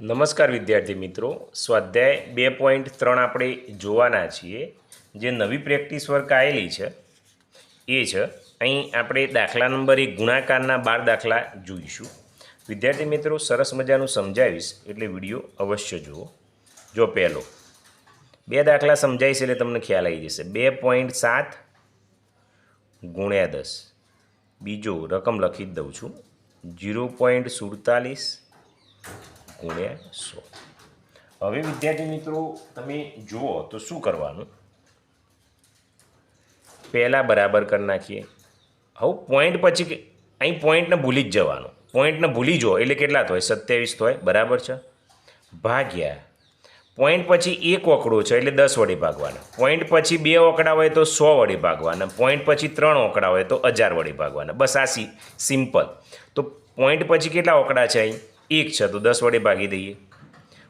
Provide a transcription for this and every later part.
નમસ્કાર વિદ્યાર્થી મિત્રો. સ્વાધ્યાય બે પોઈન્ટ ત્રણ આપણે જોવાના છીએ. જે નવી પ્રેક્ટિસ વર્ક આવેલી છે, એ છે. અહીં આપણે દાખલા નંબર એક ગુણાકારના બાર દાખલા જોઈશું. વિદ્યાર્થી મિત્રો, સરસ મજાનું સમજાવીશ, એટલે વીડિયો અવશ્ય જુઓ. જો પહેલો, બે દાખલા સમજાવીશ એટલે તમને ખ્યાલ આવી જશે. બે પોઈન્ટ સાત ગુણ્યા દસ. બીજો રકમ લખી જ દઉં છું. જીરો પોઈન્ટ સુડતાલીસ ગુણ્યા સો હવે વિદ્યાર્થી મિત્રો, તમે જુઓ તો શું કરવાનું? પહેલાં બરાબર કરી નાખીએ. હવે પોઈન્ટ પછી અહીં પોઈન્ટને ભૂલી જ જવાનું. પોઈન્ટને ભૂલી જો એટલે કેટલા થાય? સત્યાવીસ થાય. બરાબર છે? ભાગ્યા. પોઈન્ટ પછી એક ઓકડો છે, એટલે દસ વડે ભાગવાના. પોઈન્ટ પછી બે ઓકડા હોય તો સો વડે ભાગવાના. પોઈન્ટ પછી ત્રણ ઓકડા હોય તો હજાર વડે ભાગવાના. બસ આ સિમ્પલ તો પોઈન્ટ પછી કેટલા ઓકડા છે અહીં? એક છે, તો દસ વડે ભાગી દઈએ.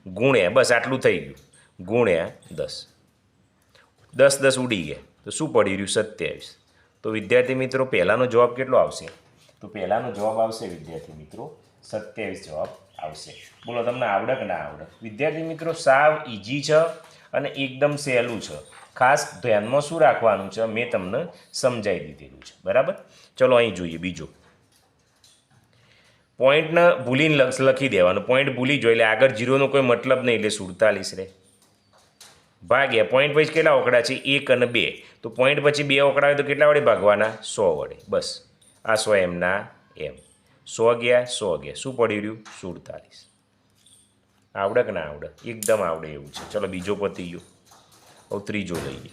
ગુણ્યા, બસ આટલું થઈ ગયું. ગુણ્યા દસ. દસ દસ ઉડી ગયા. તો શું પડી રહ્યું? સત્યાવીસ. તો વિદ્યાર્થી મિત્રો, પહેલાંનો જવાબ કેટલો આવશે? તો પહેલાંનો જવાબ આવશે, વિદ્યાર્થી મિત્રો, સત્યાવીસ જવાબ આવશે. બોલો, તમને આવડે કે ના આવડે વિદ્યાર્થી મિત્રો, સાવ ઇઝી છે અને એકદમ સહેલું છે. ખાસ ધ્યાનમાં શું રાખવાનું છે? મેં તમને સમજાવી દીધેલું છે. બરાબર? ચલો, અહીં જોઈએ બીજું. પોઈન્ટને ભૂલીને લખી દેવાનું. પોઈન્ટ ભૂલી જો એટલે આગળ જીરોનો કોઈ મતલબ નહીં એટલે સુડતાલીસ રહે ભાગ્યા. પોઈન્ટ પછી કેટલા ઓકડા છે? એક અને બે. તો પોઈન્ટ પછી બે ઓકડા હોય તો કેટલા વડે ભાગવાના? સો વડે. બસ. આ સો એમના એમ. સો ગયા સો ગયા. શું પડી રહ્યું? સુડતાલીસ. આવડે કે ના આવડે એકદમ આવડે એવું છે. ચલો બીજો પતી ગયો. હવે ત્રીજો લઈએ.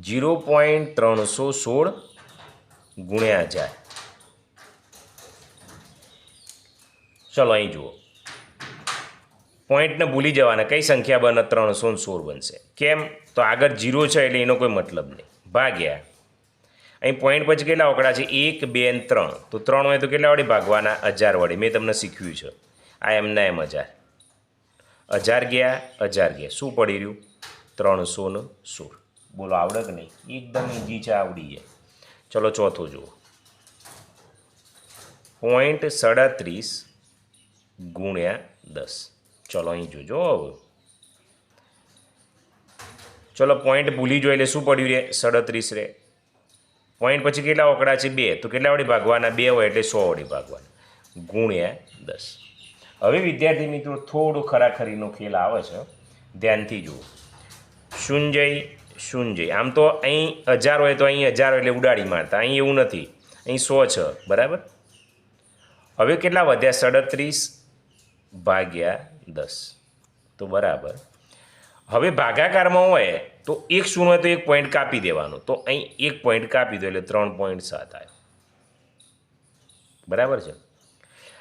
જીરો પોઈન્ટ ત્રણસો સોળ ગુણ્યા હજાર ચલો અહીં જુઓ. પોઈન્ટને ભૂલી જવાના. કઈ સંખ્યા બને? ત્રણસો સોળ બનશે. કેમ? તો આગળ જીરો છે એટલે એનો કોઈ મતલબ નહીં. ભાગ્યા. અહીં પોઈન્ટ પછી કેટલા ઓકડા છે? એક, બે ને ત્રણ. તો ત્રણ હોય તો કેટલા વડે ભાગવાના હજાર વડે મેં તમને શીખવ્યું છે. આ એમના એમ હજાર. હજાર ગયા હજાર ગયા. શું પડી રહ્યું? ત્રણસો ને સોળ. બોલો, આવડે કે નહીં? એકદમ ઈઝી છે, આવડી જાય. ચલો ચોથો જુઓ. પોઈન્ટ સાડત્રીસ ગુણ્યા દસ. ચલો, અહીં જોજો. હવે ચલો પોઈન્ટ ભૂલી જોઈએ એટલે શું પડ્યું રે? સડત્રીસ રે. પોઈન્ટ પછી કેટલા ઓકડા છે? બે. તો કેટલા વડે ભાગવાના? બે હોય એટલે સો વડે ભાગવાના. ગુણ્યા દસ. હવે વિદ્યાર્થી મિત્રો, થોડો ખરાખરીનો ખેલ આવે છે. ધ્યાનથી જુઓ. શુંજય શુંજય. આમ તો અહીં હજાર હોય તો અહીં હજાર એટલે ઉડાડી મારતા. અહીં એવું નથી. અહીં સો છે. બરાબર? હવે કેટલા વધ્યા? સડત્રીસ ભાગ્યા દસ. તો બરાબર. હવે ભાગાકારમાં હોય તો એક શૂન્ય તો એક પોઈન્ટ કાપી દેવાનો. તો અહીં એક પોઈન્ટ કાપી દો એટલે ત્રણ પોઈન્ટ સાત આવ્યો બરાબર છે?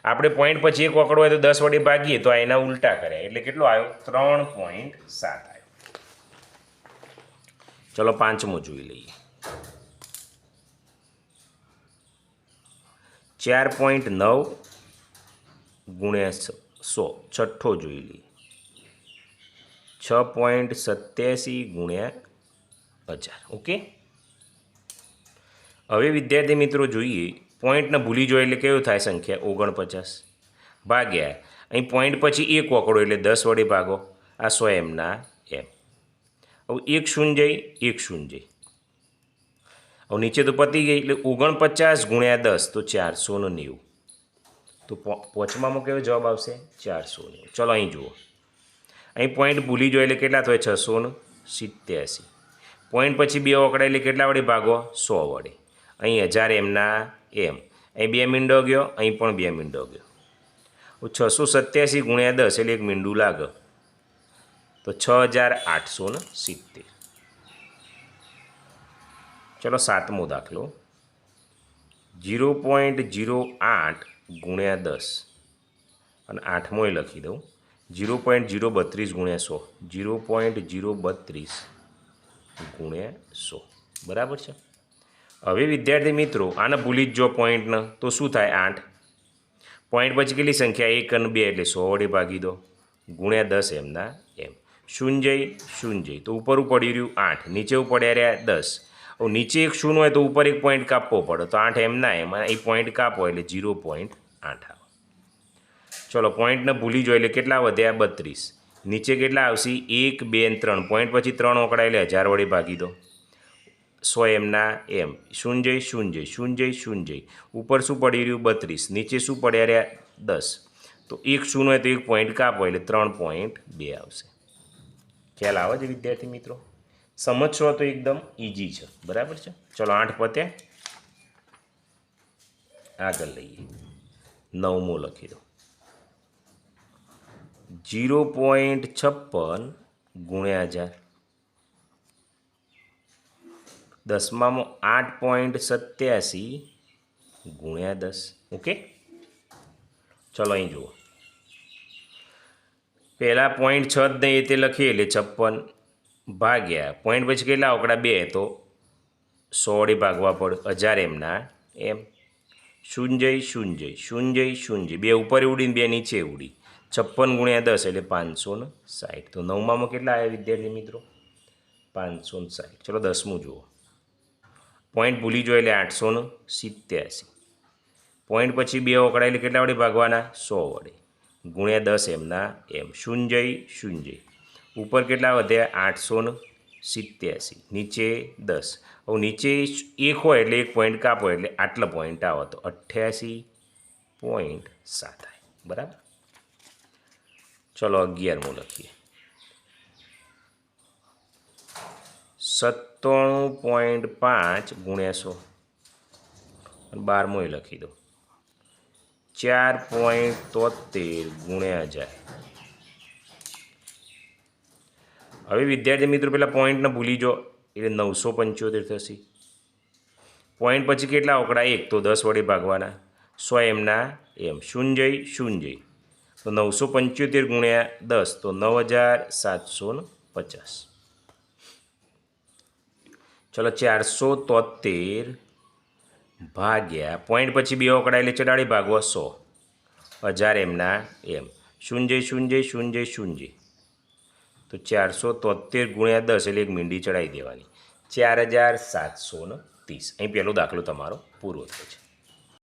આપણે પોઈન્ટ પછી એક વકડો હોય તો દસ વડે ભાગીએ તો એના ઉલટા કર્યા. એટલે કેટલો આવ્યો? ત્રણ પોઈન્ટ સાત આવ્યો. ચલો પાંચમો જોઈ લઈએ. ચાર પોઈન્ટ નવ ગુણ્યા સ- છઠ્ઠો જોઈ લઈએ છ પોઈન્ટ સત્યાસી ગુણ્યા હજાર ઓકે? હવે વિદ્યાર્થી મિત્રો જોઈએ પોઈન્ટને ભૂલી જોઈએ એટલે કેવું થાય સંખ્યા? ઓગણપચાસ. ભાગ્યા, અહીં પોઈન્ટ પછી એક વકડો એટલે દસ વડે ભાગો. આ સો એમના એમ. હવે એક શૂન્ય એક શૂન્ય હવે નીચે તો પતી ગઈ એટલે ઓગણપચાસ ગુણ્યા દસ, તો ચારસો નેવું. તો પોચમામાં કયો જવાબ આવશે? ચારસો નેવું ચલો અહીં જુઓ. અહીં પોઈન્ટ ભૂલી જોઈએ એટલે કેટલા થાય? છસો ને સિત્યાસી. પોઈન્ટ પછી બે ઓકડા એટલે કેટલા વડે ભાગો? સો વડે. અહીં હજાર એમના એમ. અહીં બે મીંડો ગયો, અહીં પણ બે મીંડો ગયો. છસો સત્યાસી ગુણ્યા દસ એટલે એક મીંડું લાગે. તો છ હજાર આઠસો ને સિત્તેર. ચલો સાતમો દાખલો. જીરો પોઈન્ટ જીરો આઠ ગુણ્યા દસ. અને આઠમોય લખી દઉં. જીરો પોઈન્ટ જીરો બત્રીસ ગુણ્યા સો. જીરો પોઈન્ટ જીરો બત્રીસ ગુણ્યા સો. બરાબર છે? હવે વિદ્યાર્થી મિત્રો, આને ભૂલી જ જો પોઈન્ટને. તો શું થાય? આઠ. પોઈન્ટ પછી કેટલી સંખ્યા? એક અને બે એટલે સો વડે ભાગી દો. ગુણ્યા દસ એમના એમ. શૂન્ય શૂન્ય. તો ઉપર પડી રહ્યું આઠ. નીચે પડ્યા રહ્યા દસ. નીચે એક શૂન્ય હોય તો ઉપર એક પોઈન્ટ કાપવો પડે. તો આઠ એમના એમ. એ પોઈન્ટ કાપો એટલે જીરો પોઈન્ટ આઠ આવે. ચલો પોઈન્ટને ભૂલી જોઈએ એટલે કેટલા વધ્યા બત્રીસ. નીચે કેટલા આવશે? એક, બે ને ત્રણ. પોઈન્ટ પછી ત્રણ ઓકડા એટલે હજાર વડે ભાગી દો. સો એમના એમ. શૂન્ય શૂન્ય શૂન્ય શૂન્ય ઉપર શું પડી રહ્યું? બત્રીસ. નીચે શું પડ્યા રહ્યા? દસ. તો એક શૂન્ય તો એક પોઈન્ટ કાપો એટલે ત્રણ પોઈન્ટ બે આવશે. ખ્યાલ આવે છે વિદ્યાર્થી મિત્રો? સમજશો તો એકદમ ઇઝી છે. બરાબર છે? ચલો આઠ પત્યા આગળ લઈએ. નવમું લખી દો. જીરો પોઈન્ટ છપ્પન ગુણ્યા હજાર દસમામાં આઠ પોઈન્ટ સત્યાસી ગુણ્યા દસ. ઓકે? ચલો અહીં જુઓ. પહેલાં પોઈન્ટ છ જ નહીં તે લખીએ એટલે છપ્પન ભાગ્યા. પોઈન્ટ પછી કેટલા? આંકડા બે. તો સોળે ભાગવા પડે. હજાર એમના એમ. શૂન્ય શૂન્ય શૂન્ય શૂન્ય બે ઉપર ઉડીને બે નીચે ઉડી. છપ્પન ગુણ્યા દસ એટલે પાંચસો ને સાઠ તો નવમામાં કેટલા આવ્યા વિદ્યાર્થી મિત્રો? પાંચસો ને સાઠ ચલો દસમું જુઓ. પોઈન્ટ ભૂલી જોઈએ એટલે આઠસો ને સિત્યાસી. પોઈન્ટ પછી બે ઓકડા એટલે કેટલા વડે ભાગવાના? સો વડે. ગુણ્યા દસ એમના એમ. શૂન્ય શૂન્ય ઉપર કેટલા વધ્યા? આઠસો ને સિત્યાસી, નીચે દસ. હવે નીચે એક હોય એટલે એક પોઈન્ટ કાપો એટલે આટલા પોઈન્ટ આવો તો અઠ્યાસી પોઈન્ટ સાત આવે બરાબર? ચલો અગિયારમું લખીએ. સત્તાણું પોઈન્ટ પાંચ ગુણ્યા સો. બારમું લખી દો ચાર પોઈન્ટ તોતેર ગુણ્યા હજાર હવે વિદ્યાર્થી મિત્રો, પેલા પોઈન્ટને ભૂલી જો એટલે નવસો પંચોતેર થશે. પોઈન્ટ પછી કેટલા? ઓકડા એક. તો દસ વડે ભાગવાના. સો એમના એમ. શૂન્ય શૂન્ય તો નવસો પંચોતેર ગુણ્યા દસ. તો નવ હજાર સાતસો પચાસ. ચલો ચારસો તોતેર ભાગ્યા. પોઈન્ટ પછી બે ઓકડા એટલે ચડાડી ભાગવા સો. હજાર એમના એમ. શૂન્ય શૂન્ય શૂન્ય શૂન્ય તો ચારસો તોતેર ગુણ્યા દસ એટલે એક મીંડી ચડાવી દેવાની. ચાર હજાર સાતસો ત્રીસ. અહીં પહેલો દાખલો તમારો પૂરો થયો છે.